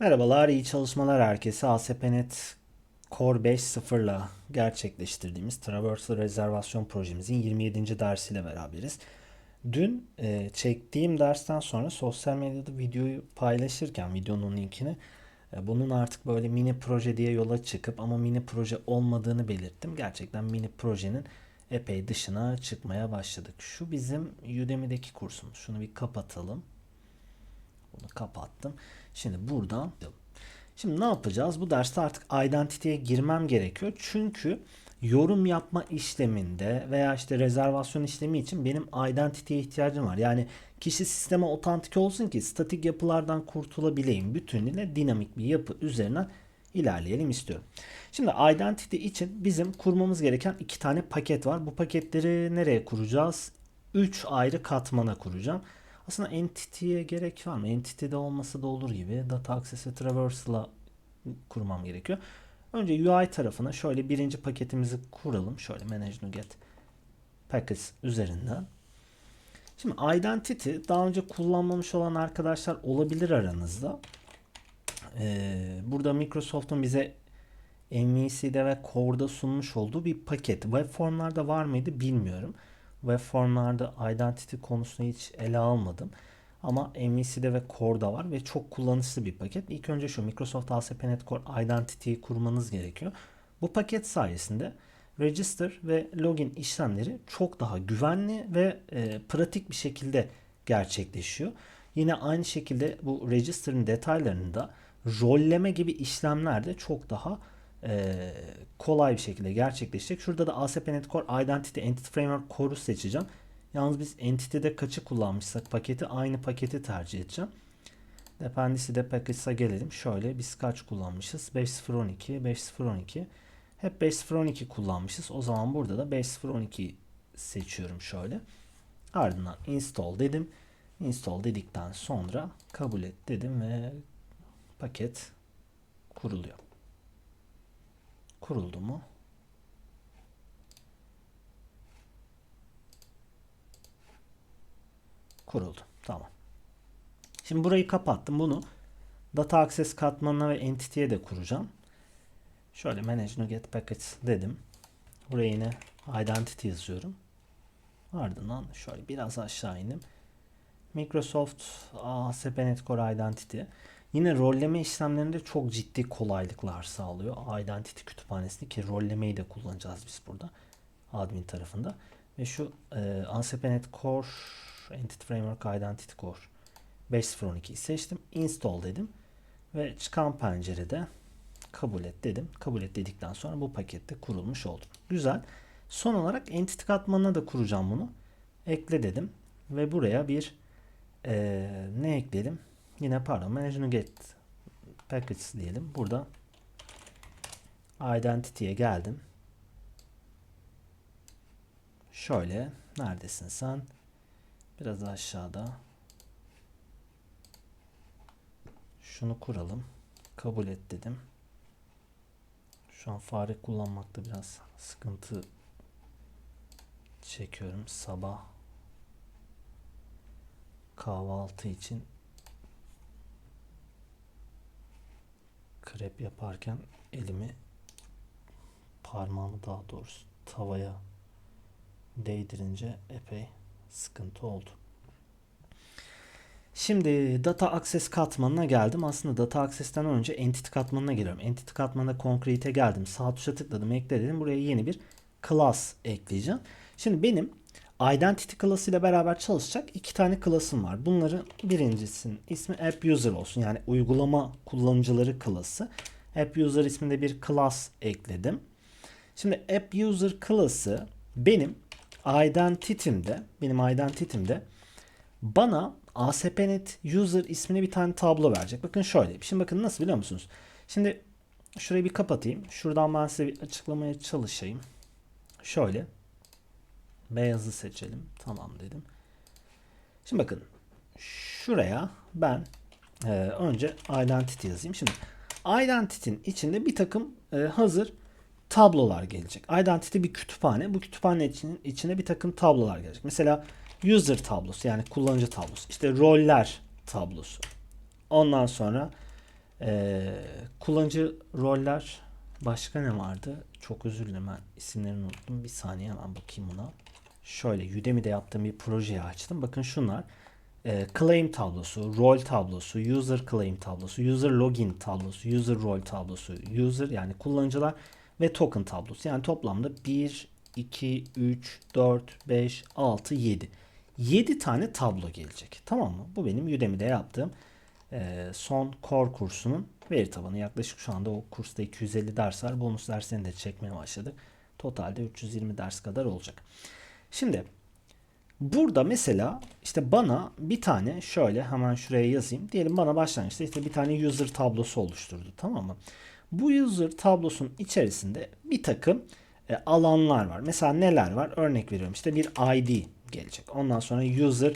Merhabalar, iyi çalışmalar herkese. ASP.NET Core 5.0 ile gerçekleştirdiğimiz Traversal Rezervasyon projemizin 27. dersiyle beraberiz. Dün e, çektiğim dersten sonra sosyal medyada videoyu paylaşırken videonun linkini e, bunun artık böyle mini proje diye yola çıkıp ama mini proje olmadığını belirttim. Gerçekten mini projenin epey dışına çıkmaya başladık. Şu bizim Udemy'deki kursumuz. Şunu bir kapatalım. Bunu kapattım. Şimdi buradan Şimdi ne yapacağız? Bu derste artık identity'ye girmem gerekiyor. Çünkü yorum yapma işleminde veya işte rezervasyon işlemi için benim identity'ye ihtiyacım var. Yani kişi sisteme otantik olsun ki statik yapılardan kurtulabileyim. Bütünüyle dinamik bir yapı üzerinden ilerleyelim istiyorum. Şimdi identity için bizim kurmamız gereken iki tane paket var. Bu paketleri nereye kuracağız? Üç ayrı katmana kuracağım. Aslında entity'ye gerek var mı? Entity'de olması da olur gibi. Data Access ve Traversal'a kurmam gerekiyor. Önce UI tarafına şöyle birinci paketimizi kuralım. Şöyle Manage Nuget Packets üzerinden. Şimdi Identity daha önce kullanmamış olan arkadaşlar olabilir aranızda. Ee, burada Microsoft'un bize MVC'de ve Core'da sunmuş olduğu bir paket. Web formlarda var mıydı bilmiyorum. Web formlarda identity konusunu hiç ele almadım. Ama MVC'de ve Core'da var ve çok kullanışlı bir paket. İlk önce şu Microsoft ASP.NET Core Identity'yi kurmanız gerekiyor. Bu paket sayesinde register ve login işlemleri çok daha güvenli ve e, pratik bir şekilde gerçekleşiyor. Yine aynı şekilde bu register'ın detaylarında rolleme gibi işlemler de çok daha e, kolay bir şekilde gerçekleşecek. Şurada da ASP.NET Core Identity Entity Framework Core'u seçeceğim. Yalnız biz Entity'de kaçı kullanmışsak paketi aynı paketi tercih edeceğim. Dependency'de package'a gelelim. Şöyle biz kaç kullanmışız? 5012, 5012. Hep 5012 kullanmışız. O zaman burada da 5012 seçiyorum şöyle. Ardından install dedim. Install dedikten sonra kabul et dedim ve paket kuruluyor. Kuruldu mu? Kuruldu. Tamam. Şimdi burayı kapattım. Bunu Data Access katmanına ve Entity'ye de kuracağım. Şöyle Manage Nuget Packets dedim. Buraya yine Identity yazıyorum. Ardından şöyle biraz aşağı indim. Microsoft ASP.NET Core Identity. Yine rolleme işlemlerinde çok ciddi kolaylıklar sağlıyor. Identity kütüphanesini ki rollemeyi de kullanacağız biz burada. Admin tarafında. Ve şu e, ASP.NET Core Entity Framework Identity Core 5.0.12'yi seçtim. Install dedim. Ve çıkan pencerede kabul et dedim. Kabul et dedikten sonra bu pakette kurulmuş oldu. Güzel. Son olarak entity katmanına da kuracağım bunu. Ekle dedim. Ve buraya bir e, ne ekledim? Yine pardon manage get packets diyelim. Burada identity'ye geldim. Şöyle neredesin sen? Biraz aşağıda. Şunu kuralım. Kabul et dedim. Şu an fare kullanmakta biraz sıkıntı çekiyorum. Sabah kahvaltı için krep yaparken elimi parmağımı daha doğrusu tavaya değdirince epey sıkıntı oldu. Şimdi Data Access katmanına geldim. Aslında Data Access'ten önce Entity katmanına giriyorum. Entity katmanına Concrete'e geldim. Sağ tuşa tıkladım, ekle dedim. Buraya yeni bir class ekleyeceğim. Şimdi benim Identity class ile beraber çalışacak iki tane class'ım var. Bunların birincisinin ismi App User olsun. Yani uygulama kullanıcıları class'ı. App User isminde bir class ekledim. Şimdi App User class'ı benim identity'mde, benim identity'mde bana ASP.NET User ismine bir tane tablo verecek. Bakın şöyle. Şimdi bakın nasıl biliyor musunuz? Şimdi şurayı bir kapatayım. Şuradan ben size bir açıklamaya çalışayım. Şöyle. Beyazı seçelim. Tamam dedim. Şimdi bakın. Şuraya ben e, önce identity yazayım. Şimdi identity'nin içinde bir takım e, hazır tablolar gelecek. Identity bir kütüphane. Bu kütüphane için, içine bir takım tablolar gelecek. Mesela user tablosu yani kullanıcı tablosu. İşte roller tablosu. Ondan sonra Ee, kullanıcı roller başka ne vardı? Çok özür dilerim ben isimlerini unuttum. Bir saniye hemen bakayım buna. Şöyle Udemy'de yaptığım bir projeyi açtım. Bakın şunlar. Ee, claim tablosu, rol tablosu, user claim tablosu, user login tablosu, user role tablosu, user yani kullanıcılar ve token tablosu. Yani toplamda 1, 2, 3, 4, 5, 6, 7. 7 tane tablo gelecek. Tamam mı? Bu benim Udemy'de yaptığım e, son core kursunun veri tabanı. Yaklaşık şu anda o kursta 250 ders var. Bonus derslerini de çekmeye başladık. Totalde 320 ders kadar olacak. Şimdi burada mesela işte bana bir tane şöyle hemen şuraya yazayım. Diyelim bana başlangıçta işte bir tane user tablosu oluşturdu. Tamam mı? Bu user tablosunun içerisinde bir takım e, alanlar var. Mesela neler var? Örnek veriyorum. İşte bir ID gelecek. Ondan sonra user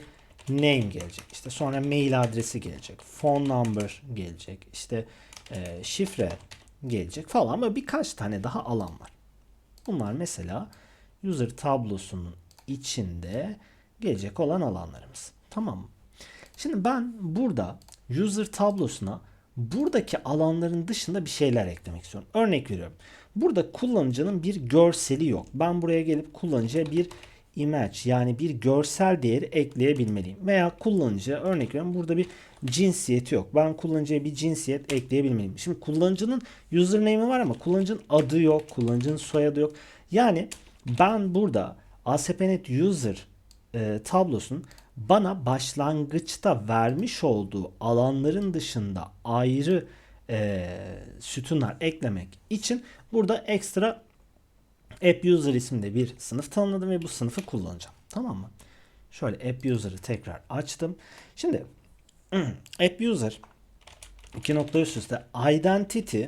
name gelecek. İşte sonra mail adresi gelecek. Phone number gelecek. İşte e, şifre gelecek falan. Böyle birkaç tane daha alan var. Bunlar mesela user tablosunun içinde gelecek olan alanlarımız. Tamam mı? Şimdi ben burada user tablosuna buradaki alanların dışında bir şeyler eklemek istiyorum. Örnek veriyorum. Burada kullanıcının bir görseli yok. Ben buraya gelip kullanıcıya bir image yani bir görsel değeri ekleyebilmeliyim. Veya kullanıcıya örnek veriyorum burada bir cinsiyeti yok. Ben kullanıcıya bir cinsiyet ekleyebilmeliyim. Şimdi kullanıcının username'i var ama kullanıcının adı yok, kullanıcının soyadı yok. Yani ben burada ASP.NET User e, tablosunun bana başlangıçta vermiş olduğu alanların dışında ayrı e, sütunlar eklemek için burada ekstra App User isimde bir sınıf tanımladım ve bu sınıfı kullanacağım. Tamam mı? Şöyle App User'ı tekrar açtım. Şimdi App User iki nokta üst üste Identity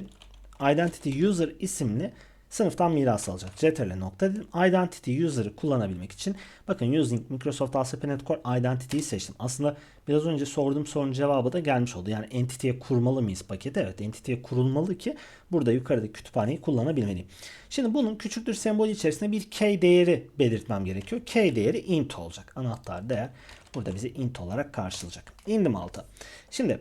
Identity User isimli sınıftan miras alacak. CTRL nokta dedim. Identity User'ı kullanabilmek için bakın Using Microsoft ASP.NET Core Identity'yi seçtim. Aslında biraz önce sorduğum sorunun cevabı da gelmiş oldu. Yani Entity'ye kurmalı mıyız paketi? Evet Entity'ye kurulmalı ki burada yukarıda kütüphaneyi kullanabilmeliyim. Şimdi bunun küçüktür sembolü içerisinde bir key değeri belirtmem gerekiyor. Key değeri int olacak. Anahtar değer burada bize int olarak karşılayacak. İndim alta. Şimdi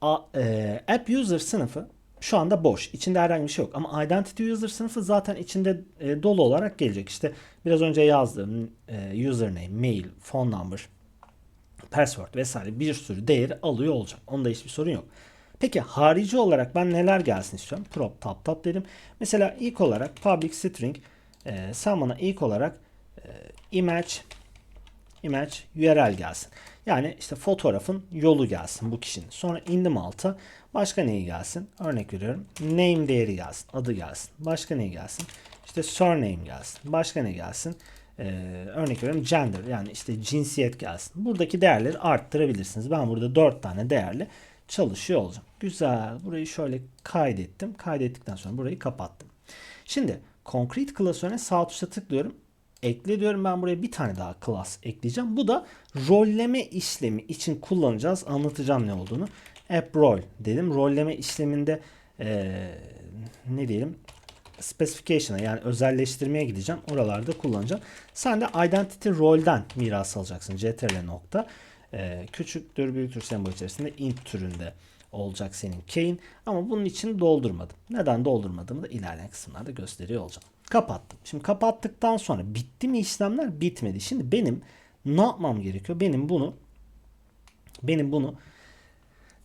a, e, app user sınıfı şu anda boş. İçinde herhangi bir şey yok. Ama identity user sınıfı zaten içinde e, dolu olarak gelecek. İşte biraz önce yazdığım e, username, mail, phone number, password vesaire bir sürü değeri alıyor olacak. Onda hiçbir sorun yok. Peki harici olarak ben neler gelsin istiyorum? Prop tap tap dedim. Mesela ilk olarak public string e, sen bana ilk olarak e, image image URL gelsin. Yani işte fotoğrafın yolu gelsin bu kişinin. Sonra indim alta. Başka neyi gelsin? Örnek veriyorum. Name değeri gelsin. Adı gelsin. Başka neyi gelsin? İşte surname gelsin. Başka ne gelsin? Ee, örnek veriyorum gender yani işte cinsiyet gelsin. Buradaki değerleri arttırabilirsiniz. Ben burada 4 tane değerli çalışıyor olacağım. Güzel. Burayı şöyle kaydettim. Kaydettikten sonra burayı kapattım. Şimdi Concrete klasörüne sağ tuşa tıklıyorum ekle diyorum. Ben buraya bir tane daha class ekleyeceğim. Bu da rolleme işlemi için kullanacağız. Anlatacağım ne olduğunu. App role dedim. Rolleme işleminde ee, ne diyelim specification'a yani özelleştirmeye gideceğim. Oralarda kullanacağım. Sen de identity role'den miras alacaksın. ctrl nokta. E, küçüktür büyüktür sembol içerisinde int türünde olacak senin key'in. Ama bunun için doldurmadım. Neden doldurmadığımı da ilerleyen kısımlarda gösteriyor olacağım. Kapattım. Şimdi kapattıktan sonra bitti mi işlemler? Bitmedi. Şimdi benim ne yapmam gerekiyor? Benim bunu benim bunu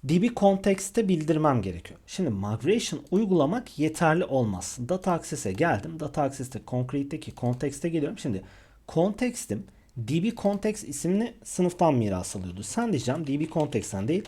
DB Context'te bildirmem gerekiyor. Şimdi migration uygulamak yeterli olmaz. Data Access'e geldim. Data Access'te Concrete'deki Context'e geliyorum. Şimdi Context'im DB Context isimli sınıftan miras alıyordu. Sen diyeceğim DB Context'ten değil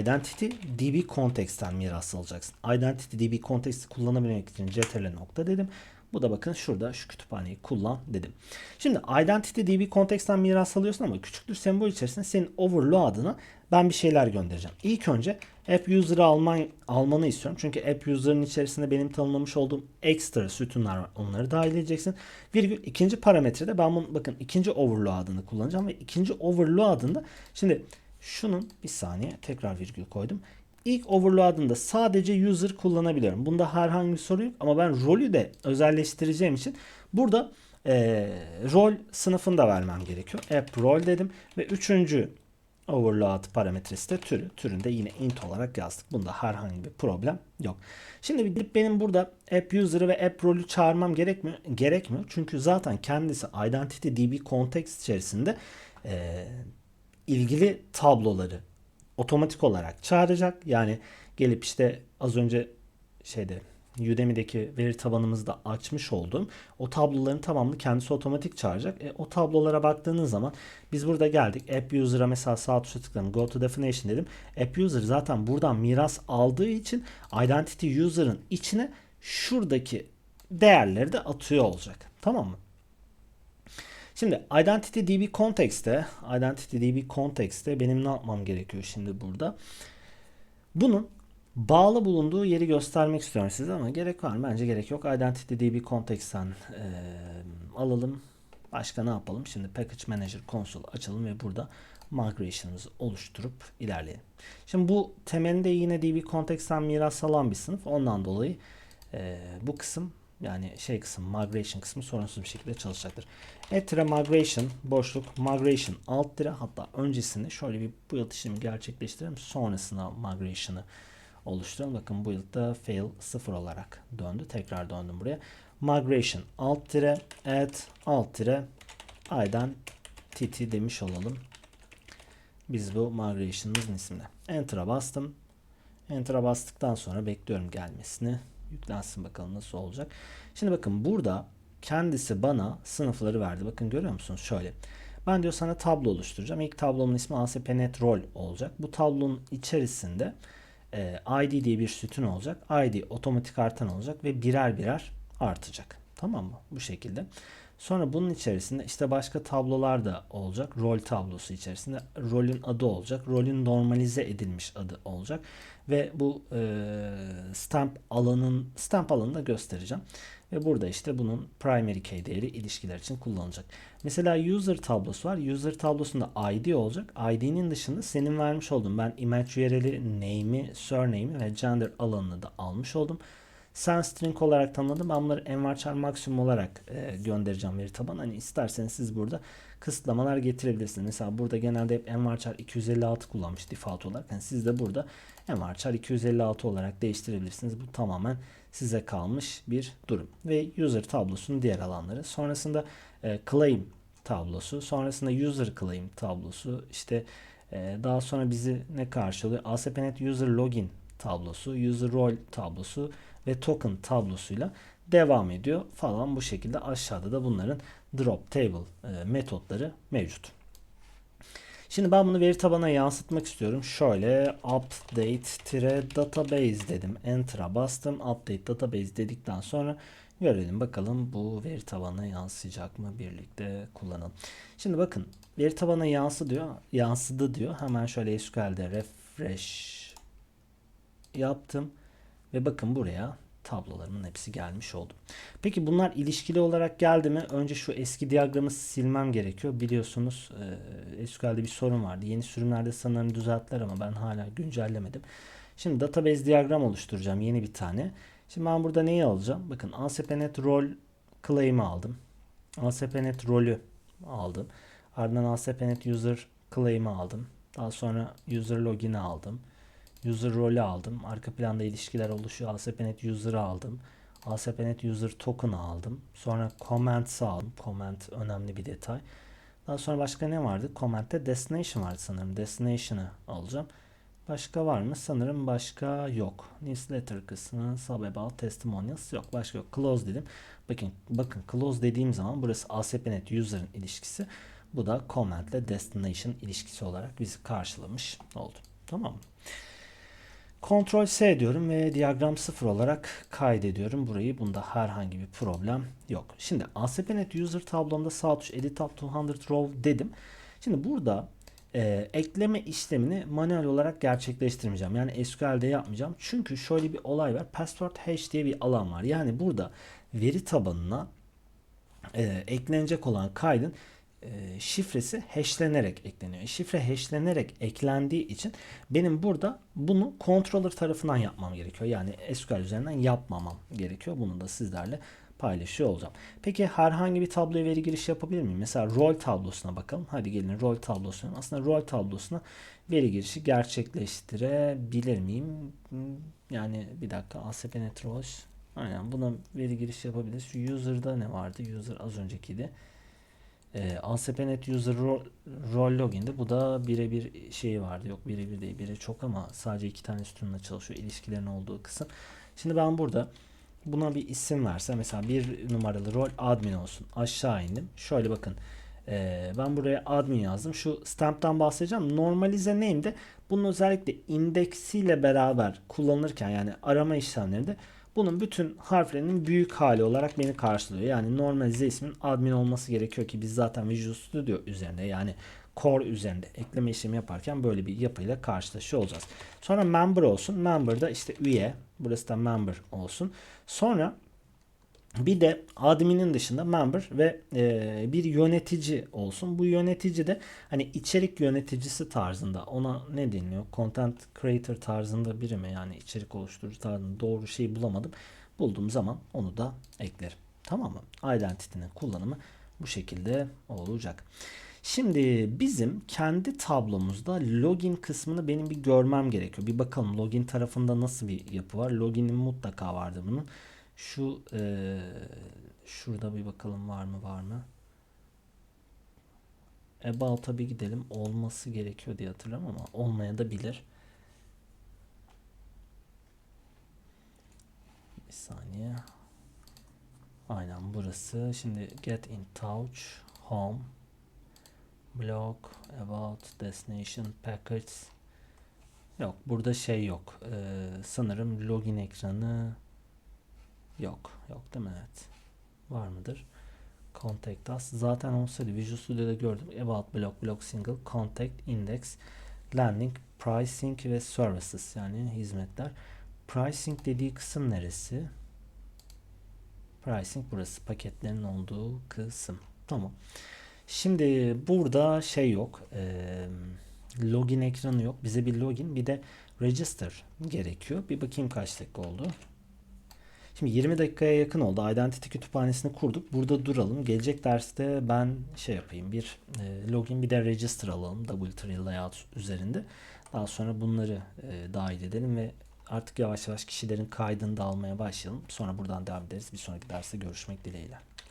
Identity DB Context'ten miras alacaksın. Identity DB Context'i kullanabilmek için ctrl nokta dedim. Bu da bakın şurada şu kütüphaneyi kullan dedim. Şimdi Identity DB Context'ten miras alıyorsun ama küçüktür sembol içerisinde senin overload'ına ben bir şeyler göndereceğim. İlk önce App User'ı alman, almanı istiyorum. Çünkü App User'ın içerisinde benim tanımlamış olduğum ekstra sütunlar var. Onları dahil edeceksin. Virgül ikinci parametrede ben bunu bakın ikinci overload'ını kullanacağım ve ikinci overload'ında şimdi şunun bir saniye tekrar virgül koydum. İlk overload'ında sadece user kullanabiliyorum. Bunda herhangi bir sorun yok ama ben rolü de özelleştireceğim için burada e, rol sınıfını da vermem gerekiyor. App rol dedim ve üçüncü overload parametresi de türü. Türünde yine int olarak yazdık. Bunda herhangi bir problem yok. Şimdi gidip benim burada app user'ı ve app rolü çağırmam gerekmiyor. Gerekmiyor. Çünkü zaten kendisi identity db context içerisinde e, ilgili tabloları otomatik olarak çağıracak. Yani gelip işte az önce şeyde Udemy'deki veri tabanımızda açmış olduğum o tabloların tamamını kendisi otomatik çağıracak. E, o tablolara baktığınız zaman biz burada geldik. App User'a mesela sağ tuşa tıkladım. Go to Definition dedim. App User zaten buradan miras aldığı için Identity User'ın içine şuradaki değerleri de atıyor olacak. Tamam mı? Şimdi Identity DB Context'te Identity DB Context'te benim ne yapmam gerekiyor şimdi burada? Bunun bağlı bulunduğu yeri göstermek istiyorum size ama gerek var mı? Bence gerek yok. Identity DB Context'ten e, alalım. Başka ne yapalım? Şimdi Package Manager Console açalım ve burada migration'ımızı oluşturup ilerleyelim. Şimdi bu temelinde yine DB Context'ten miras alan bir sınıf. Ondan dolayı e, bu kısım yani şey kısım migration kısmı sorunsuz bir şekilde çalışacaktır. Etre migration boşluk migration alt dire hatta öncesinde şöyle bir build işlemi gerçekleştirelim. Sonrasında migration'ı oluşturalım. Bakın bu yılda fail 0 olarak döndü. Tekrar döndüm buraya. Migration alt tire add alt tire identity demiş olalım. Biz bu migration'ımızın ismini. Enter'a bastım. Enter'a bastıktan sonra bekliyorum gelmesini. Yüklensin bakalım nasıl olacak. Şimdi bakın burada kendisi bana sınıfları verdi. Bakın görüyor musunuz? Şöyle. Ben diyor sana tablo oluşturacağım. İlk tablomun ismi ASP.NET Role olacak. Bu tablonun içerisinde e, ID diye bir sütun olacak. ID otomatik artan olacak ve birer birer artacak. Tamam mı? Bu şekilde. Sonra bunun içerisinde işte başka tablolar da olacak. Rol tablosu içerisinde rolün adı olacak. Rolün normalize edilmiş adı olacak. Ve bu e, stamp alanın stamp alanını da göstereceğim. Ve burada işte bunun primary key değeri ilişkiler için kullanılacak. Mesela user tablosu var. User tablosunda ID olacak. ID'nin dışında senin vermiş olduğun ben image URL'i, name'i, surname'i ve gender alanını da almış oldum. Sen string olarak tanımladım. Ben bunları envarchar maksimum olarak e, göndereceğim veri tabanı. Hani isterseniz siz burada kısıtlamalar getirebilirsiniz. Mesela burada genelde hep envarchar 256 kullanmış default olarak. Yani siz de burada envarchar 256 olarak değiştirebilirsiniz. Bu tamamen size kalmış bir durum. Ve user tablosunun diğer alanları. Sonrasında e, claim tablosu. Sonrasında user claim tablosu. İşte e, daha sonra bizi ne karşılıyor? ASP.NET user login tablosu, user role tablosu ve token tablosuyla devam ediyor falan bu şekilde aşağıda da bunların drop table e, metotları mevcut. Şimdi ben bunu veri tabanına yansıtmak istiyorum. Şöyle update-database dedim. Enter'a bastım. Update database dedikten sonra görelim bakalım bu veri tabanına yansıyacak mı birlikte kullanalım. Şimdi bakın veri tabanına yansı diyor. Yansıdı diyor. Hemen şöyle SQL'de refresh yaptım. Ve bakın buraya tablolarımın hepsi gelmiş oldu. Peki bunlar ilişkili olarak geldi mi? Önce şu eski diyagramı silmem gerekiyor. Biliyorsunuz e, SQL'de bir sorun vardı. Yeni sürümlerde sanırım düzelttiler ama ben hala güncellemedim. Şimdi database diyagram oluşturacağım yeni bir tane. Şimdi ben burada neyi alacağım? Bakın ASP.NET Role claim'i aldım. ASP.NET rolü aldım. Ardından ASP.NET User claim'i aldım. Daha sonra User login'i aldım user rolü aldım. Arka planda ilişkiler oluşuyor. ASP.NET user'ı aldım. ASP.NET user token'ı aldım. Sonra comments'ı aldım. Comment önemli bir detay. Daha sonra başka ne vardı? Comment'te destination vardı sanırım. Destination'ı alacağım. Başka var mı? Sanırım başka yok. Newsletter kısmı, sub about testimonials yok. Başka yok. Close dedim. Bakın, bakın close dediğim zaman burası ASP.NET user'ın ilişkisi. Bu da comment ile destination ilişkisi olarak bizi karşılamış oldu. Tamam mı? Ctrl S diyorum ve diyagram 0 olarak kaydediyorum burayı. Bunda herhangi bir problem yok. Şimdi ASP.NET User tablomda sağ tuş Edit Up 200 Row dedim. Şimdi burada e, ekleme işlemini manuel olarak gerçekleştirmeyeceğim. Yani SQL'de yapmayacağım. Çünkü şöyle bir olay var. Password hash diye bir alan var. Yani burada veri tabanına e, eklenecek olan kaydın e, şifresi hashlenerek ekleniyor. E, şifre hashlenerek eklendiği için benim burada bunu controller tarafından yapmam gerekiyor. Yani SQL üzerinden yapmamam gerekiyor. Bunu da sizlerle paylaşıyor olacağım. Peki herhangi bir tabloya veri girişi yapabilir miyim? Mesela rol tablosuna bakalım. Hadi gelin rol tablosuna. Aslında rol tablosuna veri girişi gerçekleştirebilir miyim? Yani bir dakika ASP.NET Roles. Aynen buna veri girişi yapabiliriz. User'da ne vardı? User az öncekiydi. E, ASP.NET User Role, role Login'de bu da birebir şeyi vardı. Yok birebir değil. Biri çok ama sadece iki tane sütunla çalışıyor. İlişkilerin olduğu kısım. Şimdi ben burada buna bir isim versem mesela bir numaralı rol admin olsun. Aşağı indim. Şöyle bakın. Ee, ben buraya admin yazdım. Şu stamp'tan bahsedeceğim. Normalize name'de bunun özellikle indeksiyle beraber kullanılırken yani arama işlemlerinde bunun bütün harflerinin büyük hali olarak beni karşılıyor. Yani normalize ismin admin olması gerekiyor ki biz zaten Visual Studio üzerinde yani core üzerinde ekleme işlemi yaparken böyle bir yapıyla karşılaşıyor olacağız. Sonra member olsun. Member'da işte üye. Burası da member olsun. Sonra bir de adminin dışında member ve e, bir yönetici olsun. Bu yönetici de hani içerik yöneticisi tarzında ona ne deniliyor? Content creator tarzında biri mi? Yani içerik oluşturucu tarzında doğru şeyi bulamadım. Bulduğum zaman onu da eklerim. Tamam mı? Identity'nin kullanımı bu şekilde olacak. Şimdi bizim kendi tablomuzda login kısmını benim bir görmem gerekiyor. Bir bakalım login tarafında nasıl bir yapı var. Login'in mutlaka vardı bunun. Şu eee, şurada bir bakalım var mı var mı? About'a bir gidelim. Olması gerekiyor diye hatırlıyorum ama olmaya da bilir. Bir saniye. Aynen burası. Şimdi get in touch, home, blog, about, destination, packets. Yok burada şey yok. Ee, sanırım login ekranı yok. Yok değil mi? Evet. Var mıdır? Contact us. Zaten olsaydı Visual Studio'da gördüm. About blog, blog single, contact, index, landing, pricing ve services yani hizmetler. Pricing dediği kısım neresi? Pricing burası. Paketlerin olduğu kısım. Tamam. Şimdi burada şey yok. eee, login ekranı yok. Bize bir login bir de register gerekiyor. Bir bakayım kaç dakika oldu. Şimdi 20 dakikaya yakın oldu. Identity kütüphanesini kurduk. Burada duralım. Gelecek derste ben şey yapayım. Bir e, login bir de register alalım. Double tree layout üzerinde. Daha sonra bunları e, dahil edelim ve artık yavaş yavaş kişilerin kaydını da almaya başlayalım. Sonra buradan devam ederiz. Bir sonraki derste görüşmek dileğiyle.